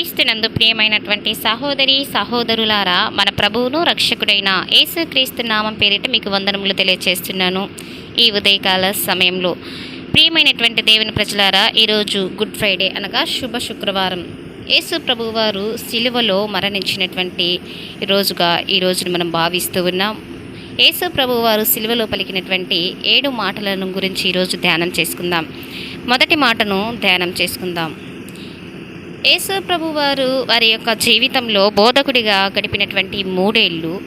క్రీస్తునందు ప్రియమైనటువంటి సహోదరి సహోదరులారా మన ప్రభువును రక్షకుడైన యేసుక్రీస్తు నామం పేరిట మీకు వందనములు తెలియజేస్తున్నాను ఈ ఉదయకాల సమయంలో ప్రియమైనటువంటి దేవుని ప్రజలారా ఈరోజు గుడ్ ఫ్రైడే అనగా శుభ శుక్రవారం. యేసు ప్రభువారు సిలువలో మరణించినటువంటి రోజుగా ఈ రోజును మనం భావిస్తూ ఉన్నాం. యేసు ప్రభువారు సిలువలో పలికినటువంటి ఏడు మాటలను గురించి ఈరోజు ధ్యానం చేసుకుందాం. మొదటి మాటను ధ్యానం చేసుకుందాం. యేసు వారు వారి యొక్క జీవితంలో బోధకుడిగా గడిపినటువంటి మూడేళ్ళు.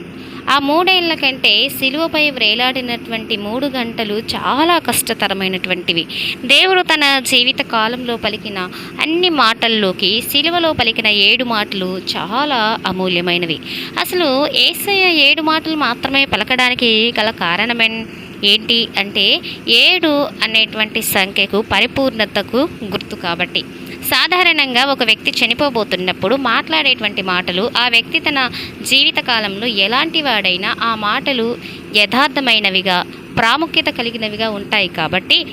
ఆ మూడేళ్ళ కంటే సిలువపై వ్రేలాడినటువంటి మూడు గంటలు చాలా కష్టతరమైనటువంటివి. దేవుడు తన జీవిత కాలంలో పలికిన అన్ని మాటల్లోకి సిలువలో పలికిన ఏడు మాటలు చాలా అమూల్యమైనవి. అసలు ఏసయ్య ఏడు మాటలు మాత్రమే పలకడానికి గల కారణమేం ఏంటి అంటే ఏడు అనేటువంటి సంఖ్యకు పరిపూర్ణతకు గుర్తు కాబట్టి. సాధారణంగా ఒక వ్యక్తి చనిపోబోతున్నప్పుడు మాట్లాడేటువంటి మాటలు ఆ వ్యక్తి తన జీవితకాలంలో ఎలాంటి వాడైనా ఆ మాటలు యథార్థమైనవిగా ప్రాముఖ్యత కలిగినవిగా ఉంటాయి కాబట్టి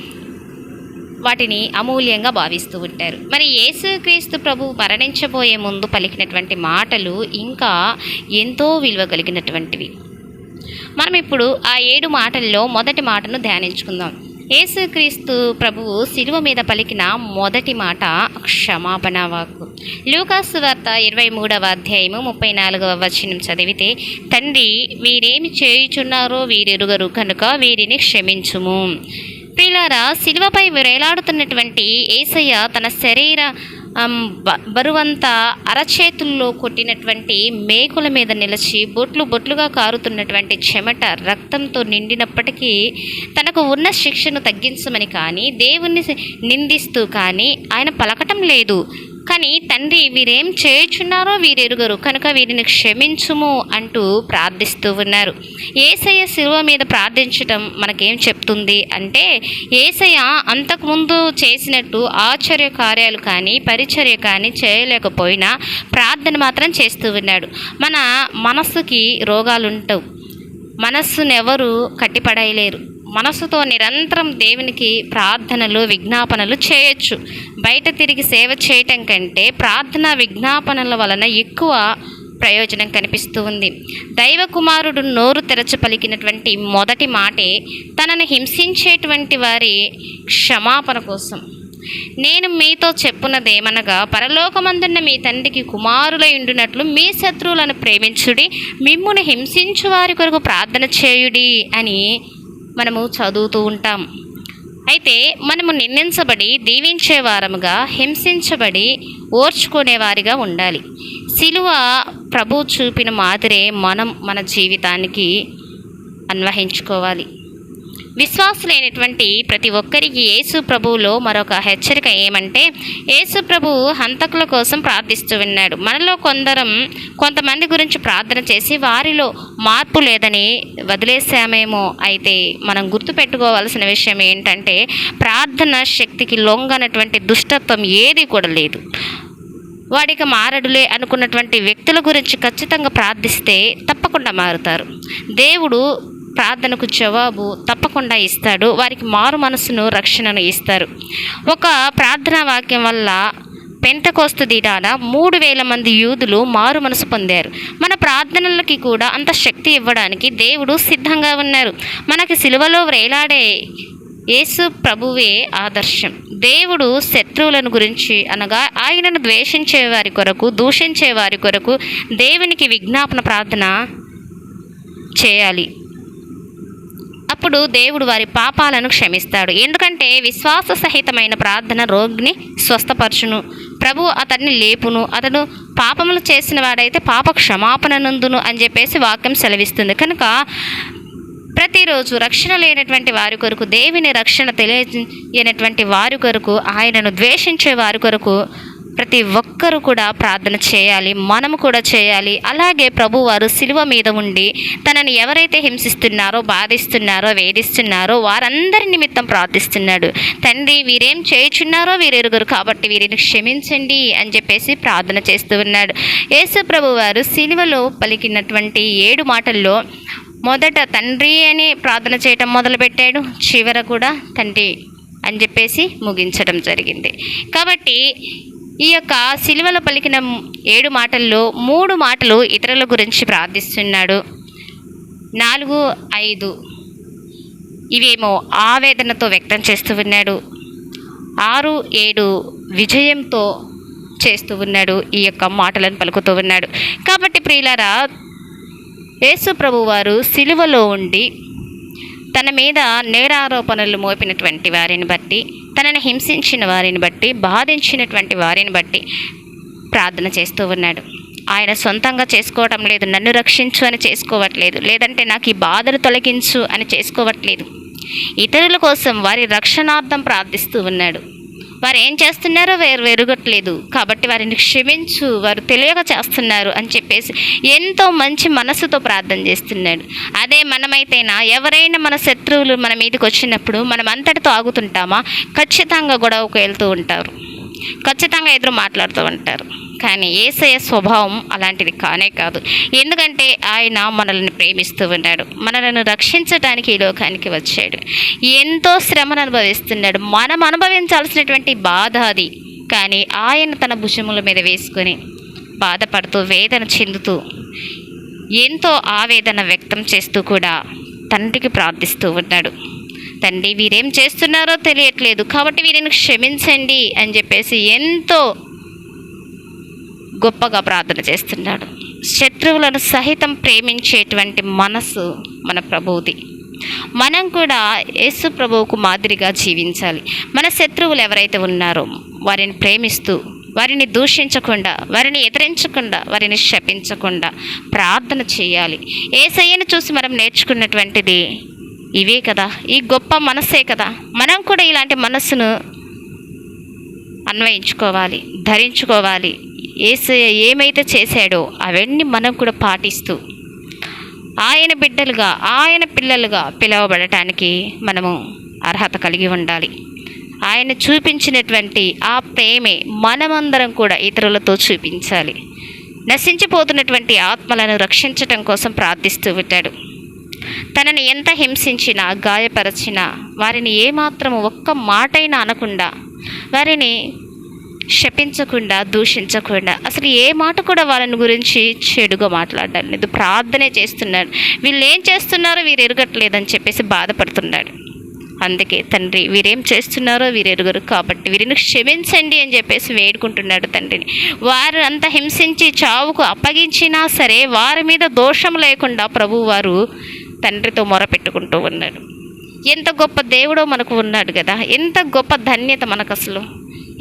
వాటిని అమూల్యంగా భావిస్తూ ఉంటారు. మరి యేసుక్రీస్తు ప్రభు మరణించబోయే ముందు పలికినటువంటి మాటలు ఇంకా ఎంతో విలువ కలిగినటువంటివి. మనం ఇప్పుడు ఆ ఏడు మాటల్లో మొదటి మాటను ధ్యానించుకుందాం. యేసుక్రీస్తు ప్రభువు శిలువ మీద పలికిన మొదటి మాట క్షమాపణ వాక్కు. లూకాసు వార్త ఇరవై మూడవ అధ్యాయము ముప్పై నాలుగవ వచనం చదివితే తండ్రి వీరేమి చేయుచున్నారో వీరెరుగరు కనుక వీరిని క్షమించుము. ప్రియులారా శిలువపై వేలాడుతున్నటువంటి ఏసయ్య తన శరీర బరువంతా అరచేతుల్లో కొట్టినటువంటి మేకుల మీద నిలిచి బొట్లు బొట్లుగా కారుతున్నటువంటి చెమట రక్తంతో నిండినప్పటికీ తనకు ఉన్న శిక్షను తగ్గించమని కానీ దేవుణ్ణి నిందిస్తూ కానీ ఆయన పలకటం లేదు. కానీ తండ్రి వీరేం చేయుచున్నారో వీరెరుగరు. కనుక వీరిని క్షమించుము అంటూ ప్రార్థిస్తూ ఉన్నారు. ఏసయ్య శిలువ మీద ప్రార్థించటం మనకేం చెప్తుంది అంటే ఏసయ్య అంతకుముందు చేసినట్టు ఆశ్చర్య కార్యాలు కానీ పరిచర్య కానీ చేయలేకపోయినా ప్రార్థన మాత్రం చేస్తూ ఉన్నాడు. మన మనస్సుకి రోగాలుంటావు. మనస్సును ఎవరు కట్టిపడేయలేరు. మనసుతో నిరంతరం దేవునికి ప్రార్థనలు విజ్ఞాపనలు చేయొచ్చు. బయట తిరిగి సేవ చేయటం కంటే ప్రార్థన విజ్ఞాపనల వలన ఎక్కువ ప్రయోజనం కనిపిస్తూ ఉంది. దైవ కుమారుడు నోరు తెరచి పలికినటువంటి మొదటి మాటే తనను హింసించేటువంటి వారి క్షమాపణ కోసం. నేను మీతో చెప్పున్నదేమనగా పరలోకమందున్న మీ తండ్రికి కుమారులై ఉండినట్లు మీ శత్రువులను ప్రేమించుడి మిమ్మును హింసించు వారి కొరకు ప్రార్థన చేయుడి అని మనము చదువుతూ ఉంటాం. అయితే మనము నిందించబడి దీవించే వారముగా హింసించబడి ఓర్చుకునేవారిగా ఉండాలి. సిలువ ప్రభు చూపిన మాదిరే మనం మన జీవితానికి అన్వహించుకోవాలి. విశ్వాసులైనటువంటి ప్రతి ఒక్కరికి యేసు ప్రభువులో మరొక హెచ్చరిక ఏమంటే యేసు ప్రభువు హంతకుల కోసం ప్రార్థిస్తూ ఉన్నాడు మనలో కొందరం కొంతమంది గురించి ప్రార్థన చేసి వారిలో మార్పు లేదని వదిలేసామేమో అయితే మనం గుర్తుపెట్టుకోవాల్సిన విషయం ఏంటంటే ప్రార్థన శక్తికి లొంగనటువంటి దుష్టత్వం ఏది కూడా లేదు. వాడికి మారడులే అనుకున్నటువంటి వ్యక్తుల గురించి ఖచ్చితంగా ప్రార్థిస్తే తప్పకుండా మారుతారు. దేవుడు ప్రార్థనకు జవాబు తప్పకుండా ఇస్తాడు. వారికి మారు మనసును రక్షణను ఇస్తారు. ఒక ప్రార్థనా వాక్యం వల్ల పెంతకోస్తు దినాన మూడు వేల మంది యూదులు మారు మనసు పొందారు. మన ప్రార్థనలకి కూడా అంత శక్తి ఇవ్వడానికి దేవుడు సిద్ధంగా ఉన్నారు. మనకి సిలువలో వ్రేలాడే యేసు ప్రభువే ఆదర్శం. దేవుడు శత్రువులను గురించి అనగా ఆయనను ద్వేషించే వారి కొరకు దూషించే వారి కొరకు దేవునికి విజ్ఞాపన ప్రార్థన చేయాలి. అప్పుడు దేవుడు వారి పాపాలను క్షమిస్తాడు. ఎందుకంటే విశ్వాస సహితమైన ప్రార్థన రోగిని స్వస్థపరచును. ప్రభు అతన్ని లేపును. అతను పాపములు చేసిన వాడైతే పాప క్షమాపణ నందును అని చెప్పేసి వాక్యం సెలవిస్తుంది. కనుక ప్రతిరోజు రక్షణ లేనటువంటి వారి కొరకు దేవుని రక్షణ తెలియజేయనటువంటి వారి కొరకు ఆయనను ద్వేషించే వారి కొరకు ప్రతి ఒక్కరూ కూడా ప్రార్థన చేయాలి మనము కూడా చేయాలి. అలాగే ప్రభువారు శిలువ మీద ఉండి తనని ఎవరైతే హింసిస్తున్నారో బాధిస్తున్నారో వేధిస్తున్నారో వారందరి నిమిత్తం ప్రార్థిస్తున్నాడు. తండ్రి వీరేం చేయుచున్నారో వీరెరుగురు కాబట్టి వీరిని క్షమించండి అని చెప్పేసి ప్రార్థన చేస్తూ ఉన్నాడు. యేసు ప్రభువారు శిలువలో పలికినటువంటి ఏడు మాటల్లో మొదట తండ్రి అని ప్రార్థన చేయటం మొదలుపెట్టాడు. చివర కూడా తండ్రి అని చెప్పేసి ముగించడం జరిగింది. కాబట్టి ఈ యొక్క సిలువలో పలికిన ఏడు మాటల్లో మూడు మాటలు ఇతరుల గురించి ప్రార్థిస్తున్నాడు. నాలుగు ఐదు. ఇవేమో ఆవేదనతో వ్యక్తం చేస్తూ ఉన్నాడు. ఆరు ఏడు విజయంతో చేస్తూ ఉన్నాడు ఈ యొక్క మాటలను పలుకుతూ ఉన్నాడు. కాబట్టి ప్రియులారా యేసు ప్రభు వారు సిలువలో ఉండి తన మీద నేరారోపణలు మోపినటువంటి వారిని బట్టి తనను హింసించిన వారిని బట్టి బాధించినటువంటి వారిని బట్టి ప్రార్థన చేస్తూ ఉన్నాడు. ఆయన సొంతంగా చేసుకోవటం లేదు నన్ను రక్షించు అని చేసుకోవట్లేదు లేదంటే నాకు ఈ బాధను తొలగించు అని చేసుకోవట్లేదు. ఇతరుల కోసం వారి రక్షణార్థం ప్రార్థిస్తూ ఉన్నాడు. వారు ఏం చేస్తున్నారో వేరు వెరుగట్లేదు కాబట్టి వారిని క్షమించు వారు తెలియక చేస్తున్నారు అని చెప్పేసి ఎంతో మంచి మనసుతో ప్రార్థన చేస్తున్నాడు. అదే మనమైతేనా ఎవరైనా మన శత్రువులు మన మీదకి వచ్చినప్పుడు మనం అంతటితో ఆగుతుంటామా? ఖచ్చితంగా గొడవకు వెళ్తూ ఉంటారు. ఖచ్చితంగా ఎదురు మాట్లాడుతూ ఉంటారు. కానీ ఏసయ స్వభావం అలాంటిది కానే కాదు. ఎందుకంటే ఆయన మనల్ని ప్రేమిస్తూ ఉన్నాడు. మనలను రక్షించడానికి ఈ లోకానికి వచ్చాడు. ఎంతో శ్రమను అనుభవిస్తున్నాడు. మనం అనుభవించాల్సినటువంటి బాధ అది. కానీ ఆయన తన భుజముల మీద వేసుకొని బాధపడుతూ వేదన చెందుతూ ఎంతో ఆవేదన వ్యక్తం చేస్తూ కూడా తండ్రికి ప్రార్థిస్తూ ఉన్నాడు. తండ్రి వీరేం చేస్తున్నారో తెలియట్లేదు. కాబట్టి వీరిని క్షమించండి అని చెప్పేసి ఎంతో గొప్పగా ప్రార్థన చేస్తున్నాడు. శత్రువులను సహితం ప్రేమించేటువంటి మనసు మన ప్రభువుది. మనం కూడా యేసు ప్రభువుకు మాదిరిగా జీవించాలి. మన శత్రువులు ఎవరైతే ఉన్నారో వారిని ప్రేమిస్తూ వారిని దూషించకుండా వారిని ఎదిరించకుండా వారిని శపించకుండా ప్రార్థన చేయాలి. ఏసయ్యను చూసి మనం నేర్చుకున్నటువంటిది ఇవే కదా. ఈ గొప్ప మనస్సే కదా. మనం కూడా ఇలాంటి మనస్సును అన్వయించుకోవాలి ధరించుకోవాలి. ఏసయ్య ఏమైతే చేశాడో అవన్నీ మనం కూడా పాటిస్తూ ఆయన బిడ్డలుగా ఆయన పిల్లలుగా పిలువబడటానికి మనము అర్హత కలిగి ఉండాలి. ఆయన చూపించినటువంటి ఆ ప్రేమే మనమందరం కూడా ఇతరులతో చూపించాలి. నశించిపోతున్నటువంటి ఆత్మలను రక్షించటం కోసం ప్రార్థిస్తూ ఉంటాడు. తనని ఎంత హింసించినా గాయపరచినా వారిని ఏమాత్రం ఒక్క మాటైనా అనకుండా వారిని శపించకుండా దూషించకుండా అసలు ఏ మాట కూడా వాళ్ళని గురించి చెడుగా మాట్లాడడం లేదు. ప్రార్థనే చేస్తున్నాడు. వీళ్ళు ఏం చేస్తున్నారో వీరు ఎరగట్లేదని చెప్పేసి బాధపడుతున్నాడు. అందుకే తండ్రి వీరేం చేస్తున్నారో వీరు ఎరుగరు కాబట్టి వీరిని క్షమించండి అని చెప్పేసి వేడుకుంటున్నాడు తండ్రిని. వారు అంత హింసించి చావుకు అప్పగించినా సరే వారి మీద దోషం లేకుండా ప్రభు వారు తండ్రితో మొరపెట్టుకుంటూ ఉన్నాడు. ఎంత గొప్ప దేవుడో మనకు ఉన్నాడు కదా. ఎంత గొప్ప ధన్యత మనకు అసలు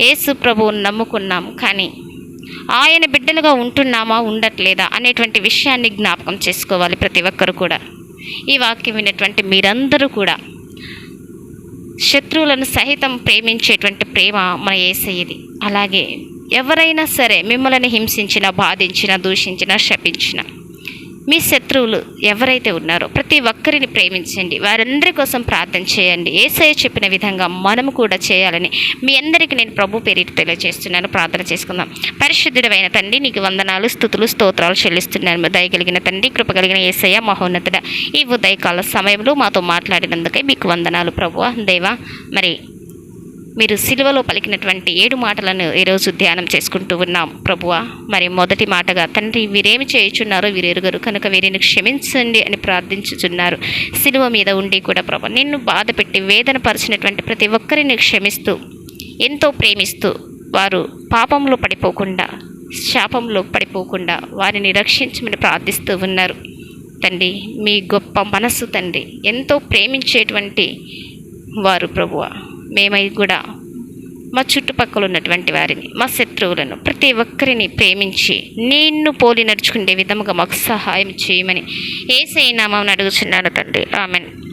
యేసు ప్రభువుని నమ్ముకున్నాం కానీ ఆయన బిడ్డలుగా ఉంటున్నామా ఉండట్లేదా అనేటువంటి విషయాన్ని జ్ఞాపకం చేసుకోవాలి ప్రతి ఒక్కరు కూడా. ఈ వాక్యం విన్నటువంటి మీరందరూ కూడా శత్రువులను సహితం ప్రేమించేటువంటి ప్రేమ మన ఏసయ్యది అలాగే ఎవరైనా సరే మిమ్మల్ని హింసించిన బాధించిన దూషించిన శపించిన మీ శత్రువులు ఎవరైతే ఉన్నారో ప్రతి ఒక్కరిని ప్రేమించండి. వారందరి కోసం ప్రార్థన చేయండి. ఏసయ చెప్పిన విధంగా మనము కూడా చేయాలని మీ అందరికీ నేను ప్రభు పేరిట తెలియజేస్తున్నాను. ప్రార్థన చేసుకుందాం. పరిశుద్ధుడమైన తండ్రి నీకు వందనాలు స్థుతులు స్తోత్రాలు చెల్లిస్తున్నాను. దయగలిగిన తండ్రి కృపగలిగిన ఏసయ్య మహోన్నతుడ. ఈ ఉదయకాల సమయంలో మాతో మాట్లాడినందుకే మీకు వందనాలు ప్రభు. దేవా మరి మీరు సిలువలో పలికినటువంటి ఏడు మాటలను ఈరోజు ధ్యానం చేసుకుంటూ ఉన్నాం. ప్రభువ మరి మొదటి మాటగా తండ్రి వీరేమి చేయుచున్నారో వీరెరుగరు కనుక వీరిని క్షమించండి అని ప్రార్థించుచున్నారు. సిలువ మీద ఉండి కూడా ప్రభు నిన్ను బాధ పెట్టి వేదన పరిచినటువంటి ప్రతి ఒక్కరిని క్షమిస్తూ ఎంతో ప్రేమిస్తూ వారు పాపంలో పడిపోకుండా శాపంలో పడిపోకుండా వారిని రక్షించమని ప్రార్థిస్తూ ఉన్నారు. తండ్రి మీ గొప్ప మనస్సు తండ్రి ఎంతో ప్రేమించేటువంటి వారు ప్రభువ. మేమై కూడా మా చుట్టుపక్కల ఉన్నటువంటి వారిని మా శత్రువులను ప్రతి ఒక్కరిని ప్రేమించి నిన్ను పోలి నడుచుకునే విధముగా మాకు సహాయం చేయమని ఏసై నామం అడుగుచున్నాను తండ్రి. ఆమెను.